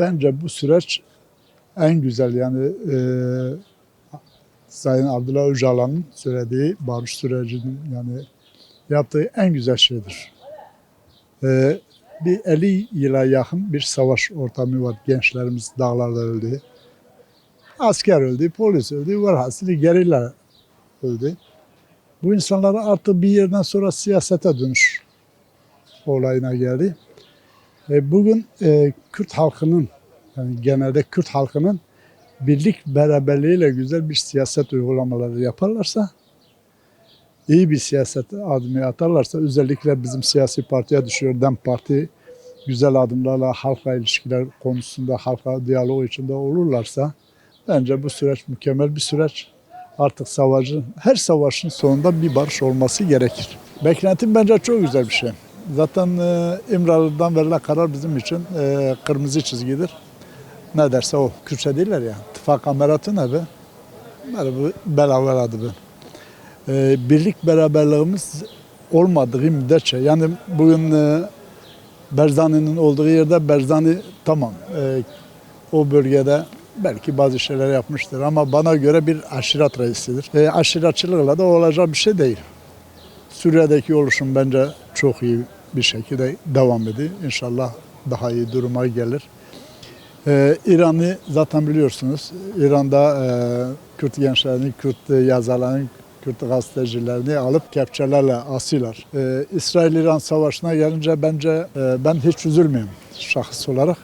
Bence bu süreç en güzel yani e, Sayın Abdullah Öcalan'ın söylediği barış sürecinin yani yaptığı en güzel şeydir. Ee, bir 50 yıla yakın bir savaş ortamı var. Gençlerimiz dağlarda öldü. Asker öldü, polis öldü, varhasılı gerilla öldü. Bu insanlar artık bir yerden sonra siyasete dönüş olayına geldi. E, bugün e, Kürt halkının, yani genelde Kürt halkının birlik beraberliğiyle güzel bir siyaset uygulamaları yaparlarsa, iyi bir siyaset adımı atarlarsa, özellikle bizim siyasi partiye düşüyor, DEM Parti güzel adımlarla halka ilişkiler konusunda, halka diyalog içinde olurlarsa, bence bu süreç mükemmel bir süreç. Artık savaşın, her savaşın sonunda bir barış olması gerekir. Beklentim bence çok güzel bir şey. Zaten e, İmralı'dan verilen karar bizim için e, kırmızı çizgidir. Ne derse o. Kürtçe değiller ya. Tıfak ameratı ne be? Böyle bu belaver adı bu. E, birlik beraberliğimiz olmadığı müddetçe yani bugün e, Berzani'nin olduğu yerde Berzani tamam e, o bölgede belki bazı şeyler yapmıştır ama bana göre bir aşiret reisidir. E, aşiretçılıkla da olacak bir şey değil. Suriye'deki oluşum bence çok iyi bir şekilde devam ediyor. İnşallah daha iyi duruma gelir. Ee, İran'ı zaten biliyorsunuz. İran'da e, Kürt gençlerini, Kürt yazarlarını, Kürt gazetecilerini alıp kepçelerle asıyorlar. Ee, İsrail-İran savaşına gelince bence e, ben hiç üzülmüyorum şahıs olarak.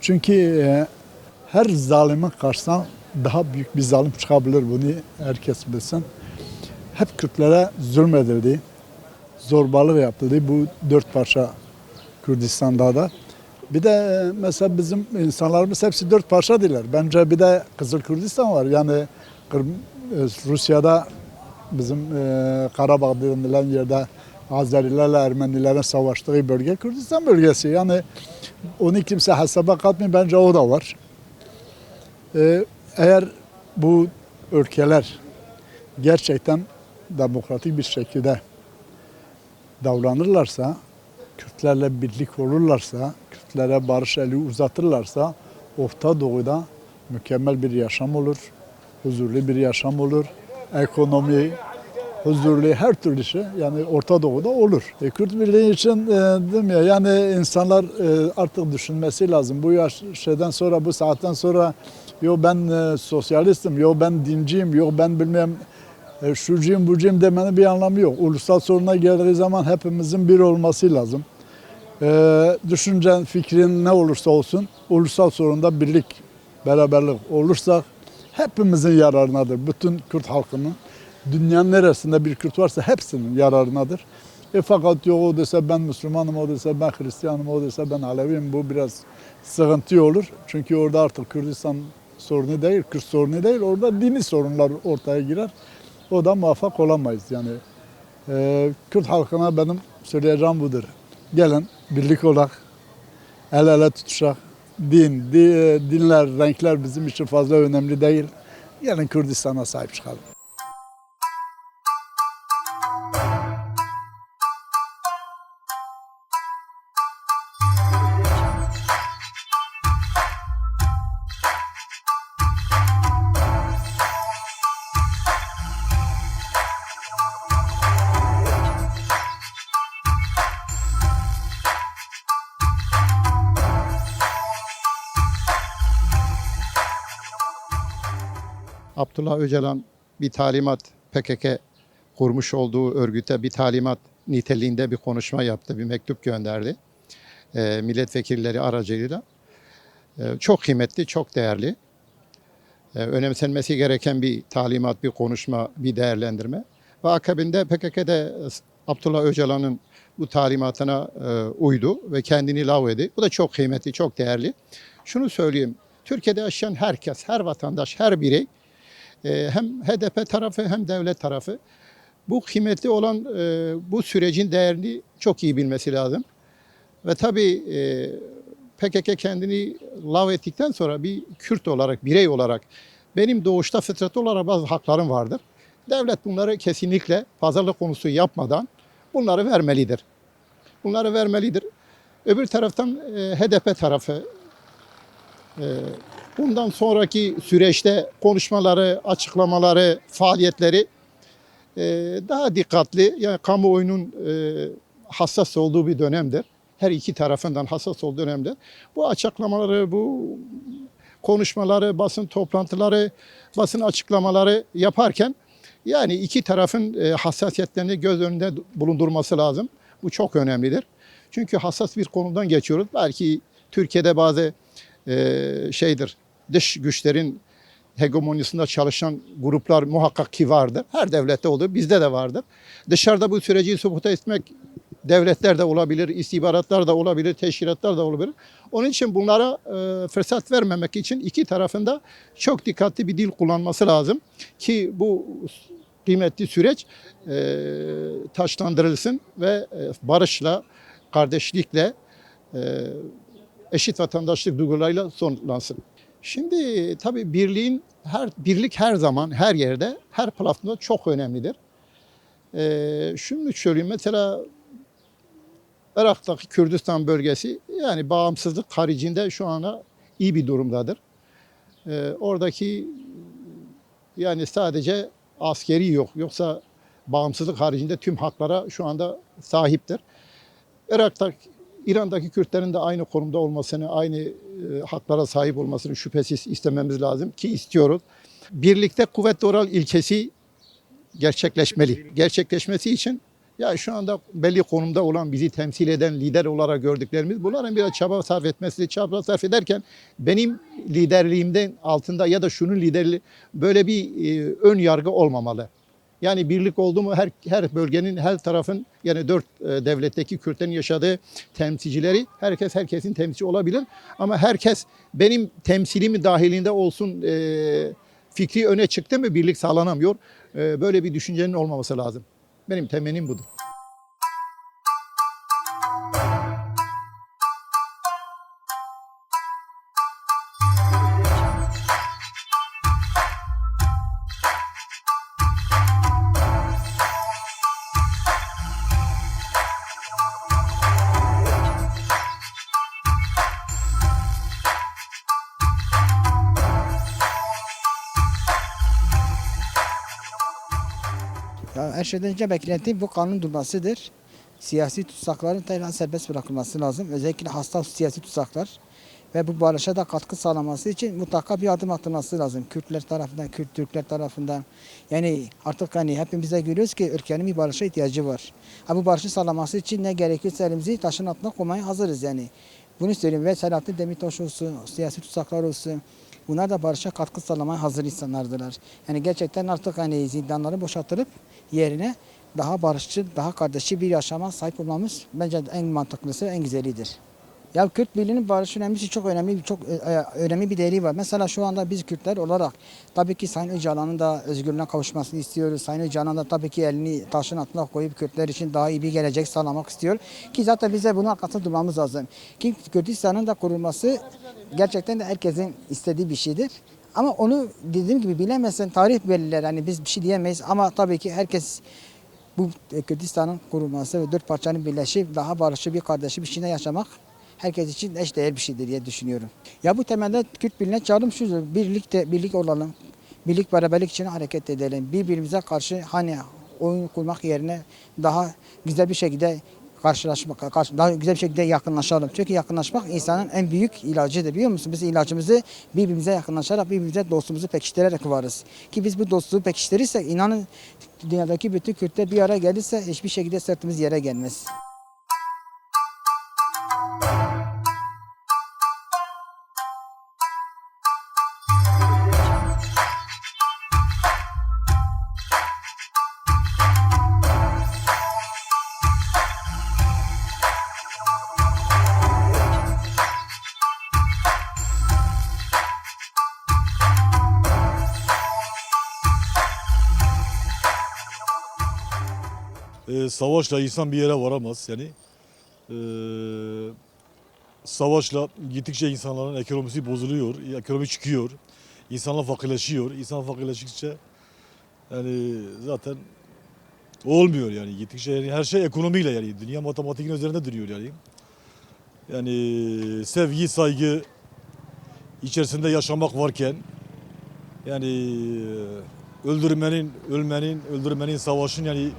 Çünkü e, her zalimin karşısına daha büyük bir zalim çıkabilir bunu herkes bilsin. Hep Kürtlere zulmedildi zorbalık yapıldı bu dört parça Kürdistan'da da. Bir de e, mesela bizim insanlarımız hepsi dört parça değiller. Bence bir de Kızıl Kürdistan var. Yani e, Rusya'da bizim e, Karabağ denilen yerde Azerilerle Ermenilerin savaştığı bölge Kürdistan bölgesi. Yani onu kimse hesaba katmıyor. Bence o da var. E, eğer bu ülkeler gerçekten demokratik bir şekilde davranırlarsa, Kürtlerle birlik olurlarsa, Kürtlere barış eli uzatırlarsa Orta Doğu'da mükemmel bir yaşam olur, huzurlu bir yaşam olur, ekonomi, huzurlu her türlü şey yani Orta Doğu'da olur. E, Kürt Birliği için e, değil mi? Yani insanlar e, artık düşünmesi lazım. Bu yaş şeyden sonra, bu saatten sonra yo ben e, sosyalistim, yo ben dinciyim, yo ben bilmem e, şucuyum bucuyum demenin bir anlamı yok. Ulusal soruna geldiği zaman hepimizin bir olması lazım. E, düşüncen, fikrin ne olursa olsun ulusal sorunda birlik, beraberlik olursa hepimizin yararınadır. Bütün Kürt halkının. Dünyanın neresinde bir Kürt varsa hepsinin yararınadır. E fakat yok o dese ben Müslümanım, o dese ben Hristiyanım, o dese ben Aleviyim. Bu biraz sıkıntı olur. Çünkü orada artık Kürdistan sorunu değil, Kürt sorunu değil. Orada dini sorunlar ortaya girer. O da muvaffak olamayız. Yani e, Kürt halkına benim söyleyeceğim budur. Gelin birlik olarak, el ele tutuşak. Din, di- dinler, renkler bizim için fazla önemli değil. Gelin Kürdistan'a sahip çıkalım. Abdullah Öcalan bir talimat PKK kurmuş olduğu örgüte bir talimat niteliğinde bir konuşma yaptı, bir mektup gönderdi. Eee, milletvekilleri aracılığıyla. Eee, çok kıymetli, çok değerli. Eee, önemsenmesi gereken bir talimat, bir konuşma, bir değerlendirme. Ve akabinde PKK'de Abdullah Öcalan'ın bu talimatına eee, uydu ve kendini lavedi. Bu da çok kıymetli, çok değerli. Şunu söyleyeyim, Türkiye'de yaşayan herkes, her vatandaş, her birey e, hem HDP tarafı hem devlet tarafı bu kıymetli olan e, bu sürecin değerini çok iyi bilmesi lazım. Ve tabii e, PKK kendini lav ettikten sonra bir Kürt olarak, birey olarak benim doğuşta fıtratı olarak bazı haklarım vardır. Devlet bunları kesinlikle pazarlık konusu yapmadan bunları vermelidir. Bunları vermelidir. Öbür taraftan e, HDP tarafı Ee, bundan sonraki süreçte konuşmaları, açıklamaları, faaliyetleri e, daha dikkatli, yani kamuoyunun e, hassas olduğu bir dönemdir. Her iki tarafından hassas olduğu dönemdir. Bu açıklamaları, bu konuşmaları, basın toplantıları, basın açıklamaları yaparken yani iki tarafın e, hassasiyetlerini göz önünde bulundurması lazım. Bu çok önemlidir. Çünkü hassas bir konudan geçiyoruz. Belki Türkiye'de bazı e, şeydir, dış güçlerin hegemonyasında çalışan gruplar muhakkak ki vardır. Her devlette olur, bizde de vardır. Dışarıda bu süreci subuta etmek devletler de olabilir, istihbaratlar da olabilir, teşkilatlar da olabilir. Onun için bunlara e, fırsat vermemek için iki tarafında çok dikkatli bir dil kullanması lazım ki bu kıymetli süreç e, taşlandırılsın ve e, barışla, kardeşlikle, e, eşit vatandaşlık duygularıyla sonlansın. Şimdi tabii birliğin her birlik her zaman her yerde her platformda çok önemlidir. Ee, şunu söyleyeyim mesela Irak'taki Kürdistan bölgesi yani bağımsızlık haricinde şu ana iyi bir durumdadır. Ee, oradaki yani sadece askeri yok yoksa bağımsızlık haricinde tüm haklara şu anda sahiptir. Irak'ta İran'daki Kürtlerin de aynı konumda olmasını, aynı e, haklara sahip olmasını şüphesiz istememiz lazım ki istiyoruz. Birlikte kuvvetli oral ilkesi gerçekleşmeli. Gerçekleşmesi için ya şu anda belli konumda olan bizi temsil eden lider olarak gördüklerimiz bunların biraz çaba sarf etmesi, çaba sarf ederken benim liderliğimden altında ya da şunun liderliği böyle bir e, ön yargı olmamalı. Yani birlik oldu mu her, her bölgenin, her tarafın yani dört e, devletteki Kürtlerin yaşadığı temsilcileri herkes herkesin temsilci olabilir. Ama herkes benim temsilimi dahilinde olsun e, fikri öne çıktı mı birlik sağlanamıyor. E, böyle bir düşüncenin olmaması lazım. Benim temennim budur. Önce beklentim bu kanun durmasıdır. Siyasi tutsakların tekrar serbest bırakılması lazım. Özellikle hasta siyasi tutsaklar. Ve bu barışa da katkı sağlaması için mutlaka bir adım atılması lazım. Kürtler tarafından, Kürt Türkler tarafından. Yani artık hani hepimiz görüyoruz ki ülkenin bir barışa ihtiyacı var. Ha bu barışı sağlaması için ne gerekirse elimizi taşın altına koymaya hazırız yani. Bunu söyleyeyim ve Selahattin Demirtaş olsun, siyasi tutsaklar olsun. Bunlar da barışa katkı sağlamaya hazır insanlardılar. Yani gerçekten artık hani zindanları boşaltılıp yerine daha barışçıl, daha kardeşçi bir yaşama sahip olmamız bence en mantıklısı, en güzelidir. Ya Kürt Birliği'nin barış önemlisi çok önemli, çok e, e, önemli bir değeri var. Mesela şu anda biz Kürtler olarak tabii ki Sayın Öcalan'ın da özgürlüğüne kavuşmasını istiyoruz. Sayın Öcalan da tabii ki elini taşın altına koyup Kürtler için daha iyi bir gelecek sağlamak istiyor. Ki zaten bize bunun arkasında durmamız lazım. Ki Kürdistan'ın da kurulması gerçekten de herkesin istediği bir şeydir. Ama onu dediğim gibi bilemezsen tarih belirler. Hani biz bir şey diyemeyiz ama tabii ki herkes bu Kürdistan'ın kurulması ve dört parçanın birleşip daha barışçı bir kardeşi bir şeyinde yaşamak herkes için eşdeğer bir şeydir diye düşünüyorum. Ya bu temelde Kürt Birliği'ne çağrım şudur. Birlikte birlik olalım. Birlik beraberlik için hareket edelim. Birbirimize karşı hani oyun kurmak yerine daha güzel bir şekilde karşılaşmak, karşı- daha güzel bir şekilde yakınlaşalım. Çünkü yakınlaşmak insanın en büyük ilacıdır biliyor musun? Biz ilacımızı birbirimize yakınlaşarak, birbirimize dostumuzu pekiştirerek varız. Ki biz bu dostluğu pekiştirirsek inanın dünyadaki bütün Kürtler bir araya gelirse hiçbir şekilde sırtımız yere gelmez. Savaşla insan bir yere varamaz yani. Ee, savaşla gittikçe insanların ekonomisi bozuluyor, ekonomi çıkıyor. İnsanlar fakirleşiyor. İnsan fakirleştikçe yani zaten olmuyor yani gittikçe yani her şey ekonomiyle yani dünya matematiğin üzerinde duruyor yani. Yani sevgi, saygı, içerisinde yaşamak varken yani e, öldürmenin, ölmenin, öldürmenin, savaşın yani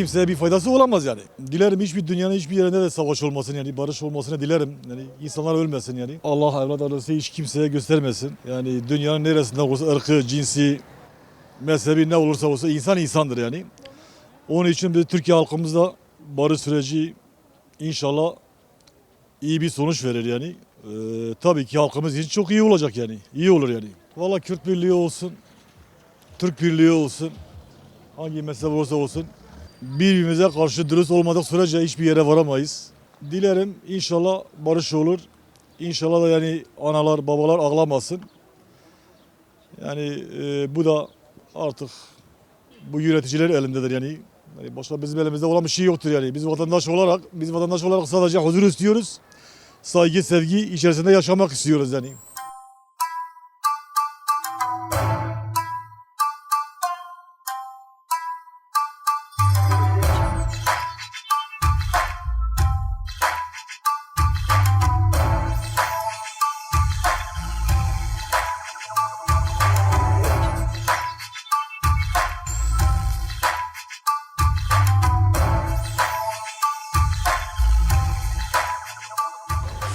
kimseye bir faydası olamaz yani. Dilerim hiçbir dünyanın hiçbir yerinde de savaş olmasın yani barış olmasını dilerim. Yani insanlar ölmesin yani. Allah evlat arası hiç kimseye göstermesin. Yani dünyanın neresinde olursa ırkı, cinsi, mezhebi ne olursa olsa insan insandır yani. Onun için biz Türkiye halkımız da barış süreci inşallah iyi bir sonuç verir yani. Ee, tabii ki halkımız için çok iyi olacak yani. İyi olur yani. Valla Kürt birliği olsun, Türk birliği olsun, hangi mezhep olursa olsun birbirimize karşı dürüst olmadık sürece hiçbir yere varamayız. Dilerim inşallah barış olur. İnşallah da yani analar babalar ağlamasın. Yani e, bu da artık bu yöneticilerin elindedir yani. yani. Başka bizim elimizde olan bir şey yoktur yani. Biz vatandaş olarak, biz vatandaş olarak sadece huzur istiyoruz. Saygı, sevgi içerisinde yaşamak istiyoruz yani.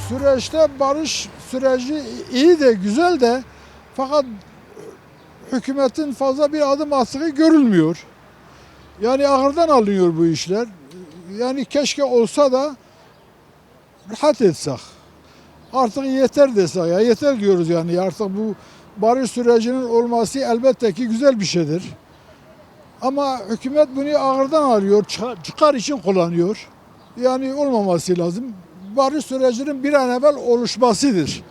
Süreçte barış süreci iyi de güzel de fakat hükümetin fazla bir adım attığı görülmüyor. Yani ahırdan alınıyor bu işler. Yani keşke olsa da rahat etsek. Artık yeter desek ya yeter diyoruz yani artık bu barış sürecinin olması elbette ki güzel bir şeydir. Ama hükümet bunu ağırdan alıyor, çıkar için kullanıyor. Yani olmaması lazım barış sürecinin bir an evvel oluşmasıdır.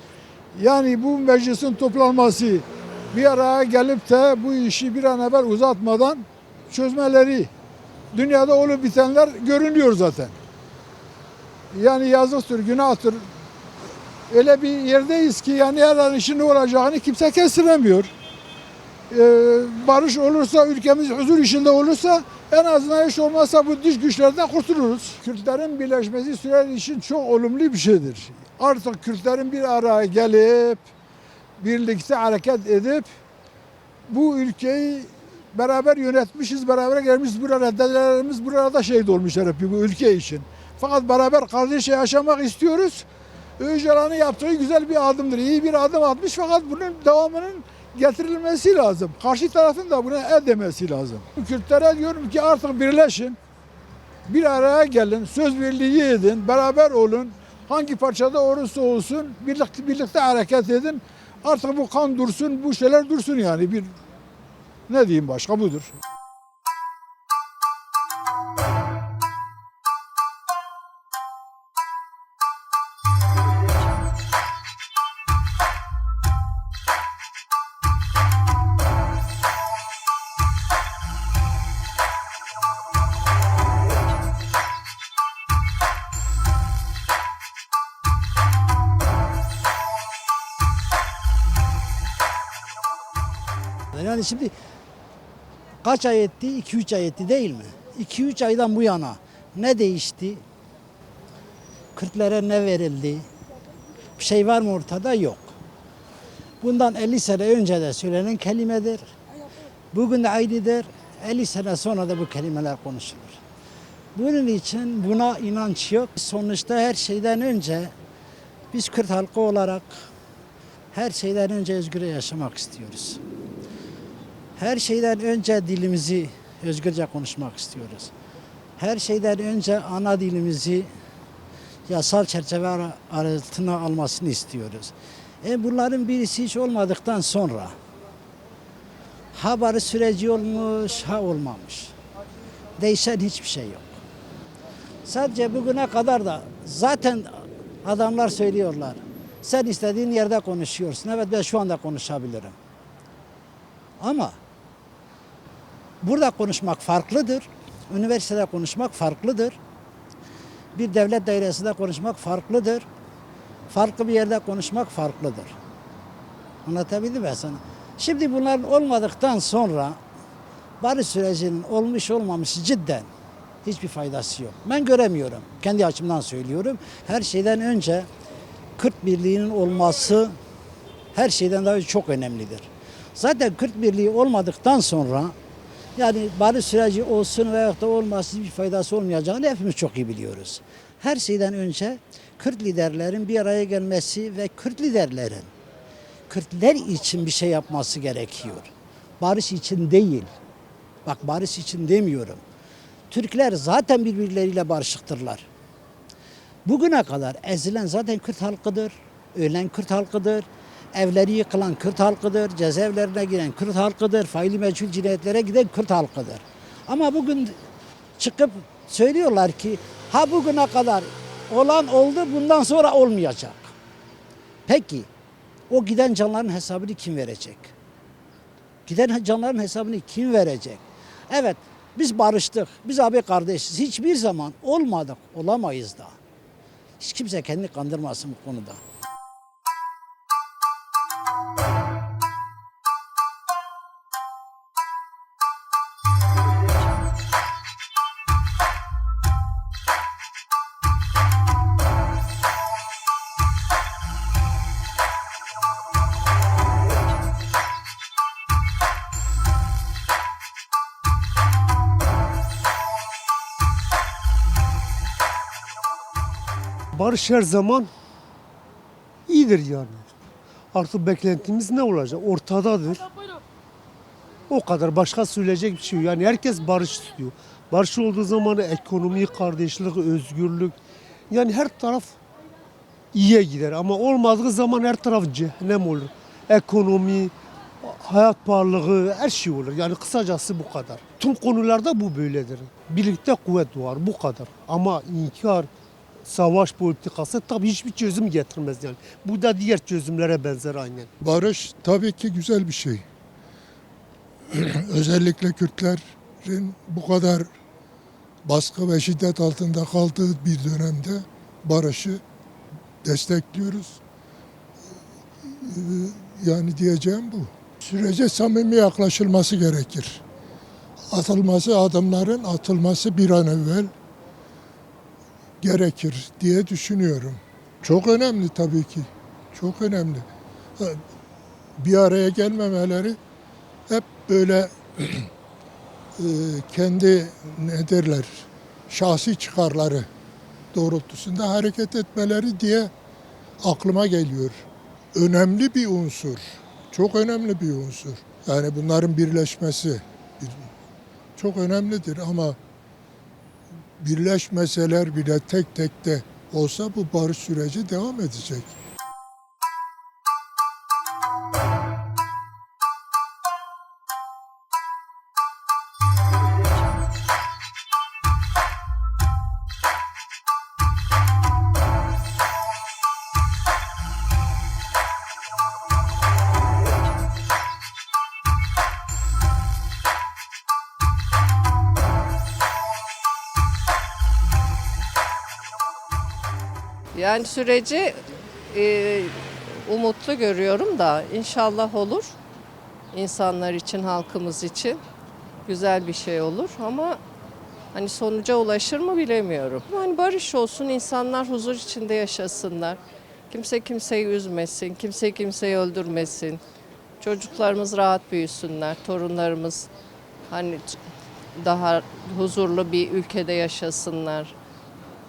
Yani bu meclisin toplanması bir araya gelip de bu işi bir an evvel uzatmadan çözmeleri dünyada olup bitenler görünüyor zaten. Yani yazıktır, günahtır. Öyle bir yerdeyiz ki yani her an işin olacağını kimse kestiremiyor. Ee, barış olursa, ülkemiz huzur içinde olursa en azından hiç olmazsa bu dış güçlerden kurtuluruz. Kürtlerin birleşmesi sürer için çok olumlu bir şeydir. Artık Kürtlerin bir araya gelip birlikte hareket edip bu ülkeyi beraber yönetmişiz, beraber gelmişiz. Burada dedelerimiz burada şehit olmuşlar hep bu ülke için. Fakat beraber kardeşçe yaşamak istiyoruz. Öcalan'ın yaptığı güzel bir adımdır. İyi bir adım atmış fakat bunun devamının getirilmesi lazım. Karşı tarafın da buna el demesi lazım. Kürtlere diyorum ki artık birleşin. Bir araya gelin, söz birliği edin, beraber olun. Hangi parçada olursa olsun birlikte, birlikte hareket edin. Artık bu kan dursun, bu şeyler dursun yani. Bir ne diyeyim başka budur. Yani şimdi kaç ay etti? 2-3 ay etti değil mi? 2-3 aydan bu yana ne değişti? Kürtlere ne verildi? Bir şey var mı ortada? Yok. Bundan 50 sene önce de söylenen kelimedir. Bugün de aynıdır. 50 sene sonra da bu kelimeler konuşulur. Bunun için buna inanç yok. Sonuçta her şeyden önce biz Kürt halkı olarak her şeyden önce özgür yaşamak istiyoruz. Her şeyden önce dilimizi özgürce konuşmak istiyoruz. Her şeyden önce ana dilimizi yasal çerçeve altına almasını istiyoruz. E bunların birisi hiç olmadıktan sonra ha süreci olmuş ha olmamış. Değişen hiçbir şey yok. Sadece bugüne kadar da zaten adamlar söylüyorlar. Sen istediğin yerde konuşuyorsun. Evet ben şu anda konuşabilirim. Ama burada konuşmak farklıdır. Üniversitede konuşmak farklıdır. Bir devlet dairesinde konuşmak farklıdır. Farklı bir yerde konuşmak farklıdır. Anlatabildim mi sana? Şimdi bunların olmadıktan sonra barış sürecinin olmuş olmaması cidden hiçbir faydası yok. Ben göremiyorum. Kendi açımdan söylüyorum. Her şeyden önce Kürt birliğinin olması her şeyden daha çok önemlidir. Zaten Kürt Birliği olmadıktan sonra yani barış süreci olsun veya da olmasın bir faydası olmayacağını hepimiz çok iyi biliyoruz. Her şeyden önce Kürt liderlerin bir araya gelmesi ve Kürt liderlerin Kürtler için bir şey yapması gerekiyor. Barış için değil. Bak barış için demiyorum. Türkler zaten birbirleriyle barışıktırlar. Bugüne kadar ezilen zaten Kürt halkıdır. Ölen Kürt halkıdır. Evleri yıkılan Kürt halkıdır. Cezaevlerine giren Kürt halkıdır. Faili meçhul cinayetlere giden Kürt halkıdır. Ama bugün çıkıp söylüyorlar ki ha bugüne kadar olan oldu bundan sonra olmayacak. Peki o giden canların hesabını kim verecek? Giden canların hesabını kim verecek? Evet biz barıştık. Biz abi kardeşiz. Hiçbir zaman olmadık. Olamayız da. Hiç kimse kendini kandırmasın bu konuda. Barış her zaman iyidir yani. Artık beklentimiz ne olacak? Ortadadır. O kadar. Başka söyleyecek bir şey yok. Yani herkes barış istiyor. Barış olduğu zaman ekonomi, kardeşlik, özgürlük. Yani her taraf iyiye gider. Ama olmadığı zaman her taraf cehennem olur. Ekonomi, hayat pahalılığı, her şey olur. Yani kısacası bu kadar. Tüm konularda bu böyledir. Birlikte kuvvet doğar. Bu kadar. Ama inkar, savaş politikası tabii hiçbir çözüm getirmez yani. Bu da diğer çözümlere benzer aynen. Barış tabii ki güzel bir şey. Özellikle Kürtlerin bu kadar baskı ve şiddet altında kaldığı bir dönemde barışı destekliyoruz. Ee, Yani diyeceğim bu. Sürece samimi yaklaşılması gerekir. Atılması, adımların atılması bir an evvel gerekir diye düşünüyorum. Çok önemli tabii ki. Çok önemli. Bir araya gelmemeleri hep böyle e, kendi ne derler şahsi çıkarları doğrultusunda hareket etmeleri diye aklıma geliyor. Önemli bir unsur. Çok önemli bir unsur. Yani bunların birleşmesi bir- çok önemlidir ama birleşmeseler bile tek tek de olsa bu barış süreci devam edecek. Yani süreci e, umutlu görüyorum da inşallah olur. İnsanlar için, halkımız için güzel bir şey olur ama hani sonuca ulaşır mı bilemiyorum. Hani barış olsun, insanlar huzur içinde yaşasınlar. Kimse kimseyi üzmesin, kimse kimseyi öldürmesin. Çocuklarımız rahat büyüsünler, torunlarımız hani daha huzurlu bir ülkede yaşasınlar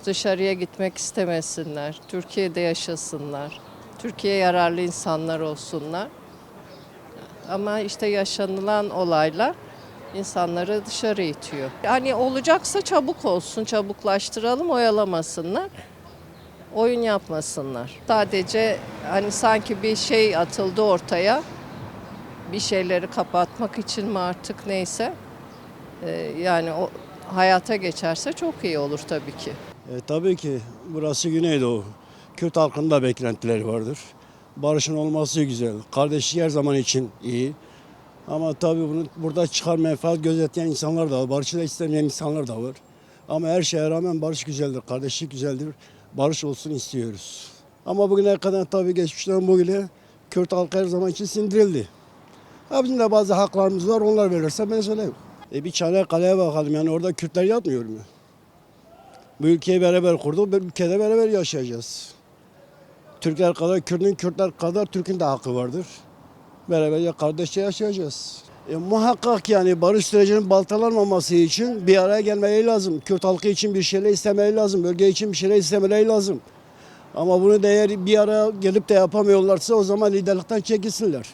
dışarıya gitmek istemesinler. Türkiye'de yaşasınlar. Türkiye'ye yararlı insanlar olsunlar. Ama işte yaşanılan olaylar insanları dışarı itiyor. Hani olacaksa çabuk olsun, çabuklaştıralım, oyalamasınlar. Oyun yapmasınlar. Sadece hani sanki bir şey atıldı ortaya. Bir şeyleri kapatmak için mi artık neyse. Ee, yani o hayata geçerse çok iyi olur tabii ki. E, tabii ki burası Güneydoğu. Kürt halkının da beklentileri vardır. Barışın olması güzel. Kardeşlik her zaman için iyi. Ama tabii bunu burada çıkar menfaat gözetleyen insanlar da var. Barışı da istemeyen insanlar da var. Ama her şeye rağmen barış güzeldir, kardeşlik güzeldir. Barış olsun istiyoruz. Ama bugüne kadar tabii geçmişten bugüne Kürt halkı her zaman için sindirildi. Ha bizim de bazı haklarımız var, onlar verirse ben söyleyeyim. E bir Çanakkale'ye bakalım yani orada Kürtler yatmıyor mu? Bu ülkeyi beraber kurduk, bu ülkede beraber yaşayacağız. Türkler kadar Kürt'ün, Kürtler kadar Türk'ün de hakkı vardır. Beraberce kardeşçe yaşayacağız. E, muhakkak yani barış sürecinin baltalanmaması için bir araya gelmeleri lazım. Kürt halkı için bir şeyler istemeleri lazım. Bölge için bir şeyler istemeleri lazım. Ama bunu da eğer bir araya gelip de yapamıyorlarsa o zaman liderlikten çekilsinler.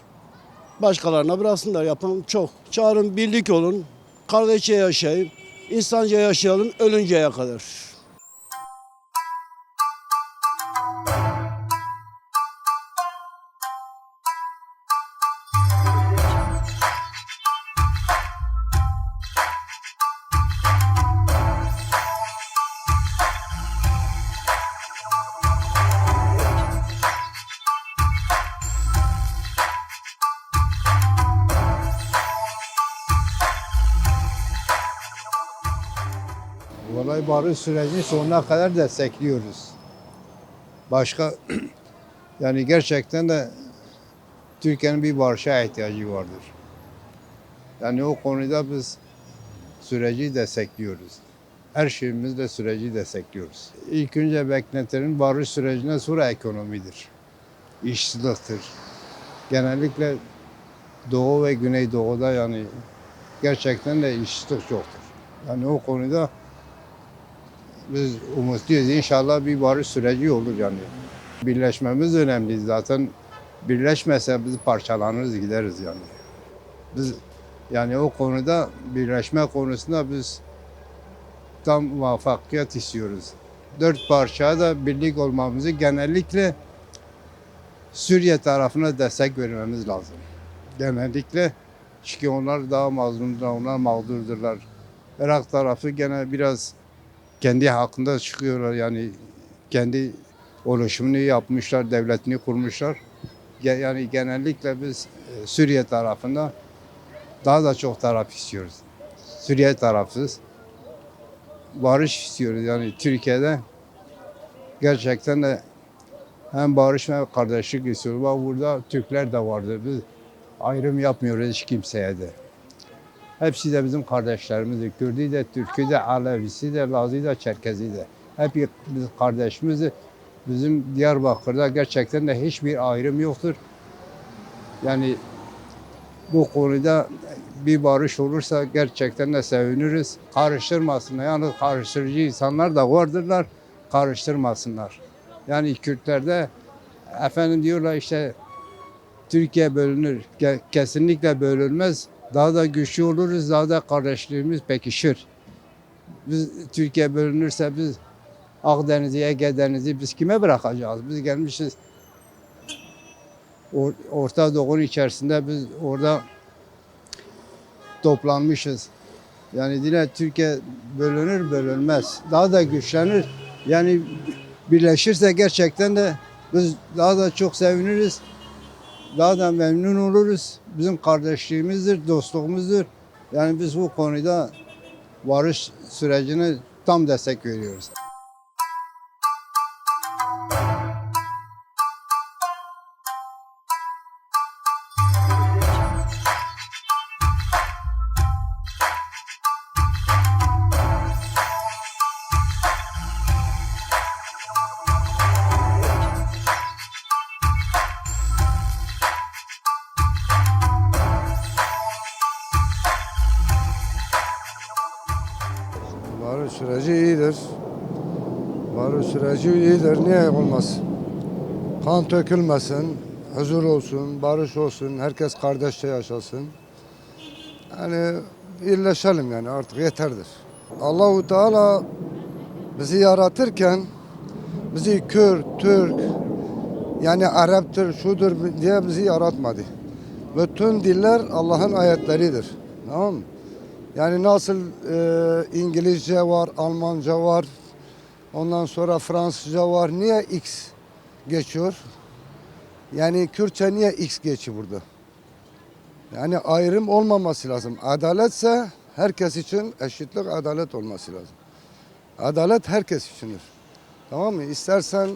Başkalarına bıraksınlar. Yapan çok. Çağırın birlik olun. Kardeşçe yaşayın. insanca yaşayalım ölünceye kadar. Barış sürecini sonuna kadar destekliyoruz. Başka yani gerçekten de Türkiye'nin bir barışa ihtiyacı vardır. Yani o konuda biz süreci destekliyoruz. Her şeyimizle süreci destekliyoruz. İlk önce beklentilerin barış sürecine sonra ekonomidir. İşsizliktir. Genellikle Doğu ve Güneydoğu'da yani gerçekten de işsizlik çoktur. Yani o konuda biz umutluyuz. İnşallah bir barış süreci olur yani. Birleşmemiz önemli zaten. Birleşmese biz parçalanırız gideriz yani. Biz yani o konuda birleşme konusunda biz tam muvaffakiyet istiyoruz. Dört parçaya da birlik olmamızı genellikle Suriye tarafına destek vermemiz lazım. Genellikle çünkü onlar daha mazlumdur, onlar mağdurdurlar. Irak tarafı gene biraz kendi hakkında çıkıyorlar yani kendi oluşumunu yapmışlar, devletini kurmuşlar. Yani genellikle biz e, Suriye tarafında daha da çok taraf istiyoruz. Suriye tarafsız barış istiyoruz yani Türkiye'de gerçekten de hem barış hem kardeşlik istiyoruz. Burada Türkler de vardır. Biz ayrım yapmıyoruz hiç kimseye de. Hepsi de bizim kardeşlerimizdir. Kürdü de, Türkü de, Alevisi de, Lazı da, Çerkezi de. Hep biz kardeşimizdir. Bizim Diyarbakır'da gerçekten de hiçbir ayrım yoktur. Yani bu konuda bir barış olursa gerçekten de seviniriz. Karıştırmasınlar. Yani karıştırıcı insanlar da vardırlar. Karıştırmasınlar. Yani Kürtlerde efendim diyorlar işte Türkiye bölünür. Ke- Kesinlikle bölünmez. Daha da güçlü oluruz, daha da kardeşliğimiz pekişir. Biz Türkiye bölünürse biz Akdeniz'i, Ege Denizi biz kime bırakacağız? Biz gelmişiz Or- Orta Doğu'nun içerisinde biz orada toplanmışız. Yani yine Türkiye bölünür bölünmez. Daha da güçlenir. Yani birleşirse gerçekten de biz daha da çok seviniriz daha da memnun oluruz. Bizim kardeşliğimizdir, dostluğumuzdur. Yani biz bu konuda barış sürecine tam destek veriyoruz. Süreci iyidir. Niye olmaz? Kan tökülmesin, huzur olsun, barış olsun, herkes kardeşçe yaşasın. Yani birleşelim yani artık yeterdir. Allahu Teala bizi yaratırken bizi Kürt, Türk, yani Arap'tır, şudur diye bizi yaratmadı. Bütün diller Allah'ın ayetleridir. Tamam mı? Yani nasıl e, İngilizce var, Almanca var, ondan sonra Fransızca var. Niye X geçiyor? Yani Kürtçe niye X geçiyor burada? Yani ayrım olmaması lazım. Adaletse herkes için eşitlik, adalet olması lazım. Adalet herkes içindir. Tamam mı? İstersen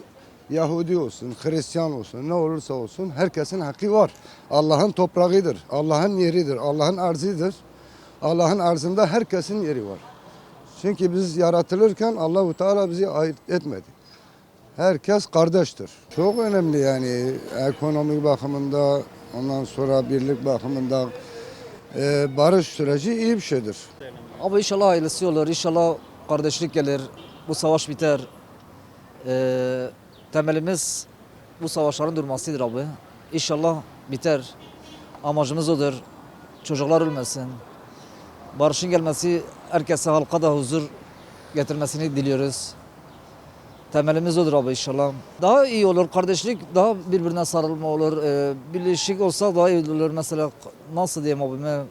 Yahudi olsun, Hristiyan olsun, ne olursa olsun herkesin hakkı var. Allah'ın toprağıdır, Allah'ın yeridir, Allah'ın arzıdır. Allah'ın arzında herkesin yeri var. Çünkü biz yaratılırken Allahu Teala bizi ayırt etmedi. Herkes kardeştir. Çok önemli yani ekonomik bakımında, ondan sonra birlik bakımında e, barış süreci iyi bir şeydir. Ama inşallah hayırlısı olur. İnşallah kardeşlik gelir. Bu savaş biter. Ee, temelimiz bu savaşların durmasıdır abi. İnşallah biter. Amacımız odur. Çocuklar ölmesin. Barışın gelmesi herkese halka da huzur getirmesini diliyoruz. Temelimiz odur abi inşallah. Daha iyi olur. Kardeşlik daha birbirine sarılma olur. Ee, birleşik olsa daha iyi olur. Mesela nasıl diyeyim abime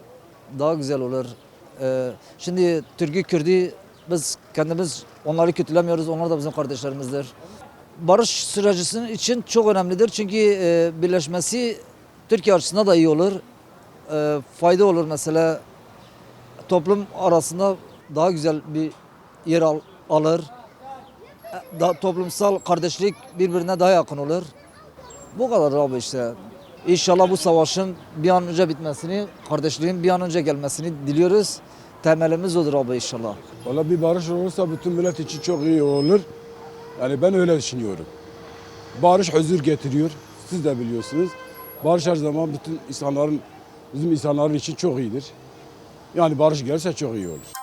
daha güzel olur. Ee, şimdi Türk'ü, Kürt'ü biz kendimiz onları kötülemiyoruz. Onlar da bizim kardeşlerimizdir. Barış süreci için çok önemlidir. Çünkü e, birleşmesi Türkiye açısından da iyi olur. E, fayda olur mesela. Toplum arasında daha güzel bir yer al- alır. Da, toplumsal kardeşlik birbirine daha yakın olur. Bu kadar abi işte. İnşallah bu savaşın bir an önce bitmesini, kardeşliğin bir an önce gelmesini diliyoruz. Temelimiz odur abi inşallah. Valla bir barış olursa bütün millet için çok iyi olur. Yani ben öyle düşünüyorum. Barış huzur getiriyor. Siz de biliyorsunuz. Barış her zaman bütün insanların, bizim insanların için çok iyidir. Yani barış gelirse çok iyi olur.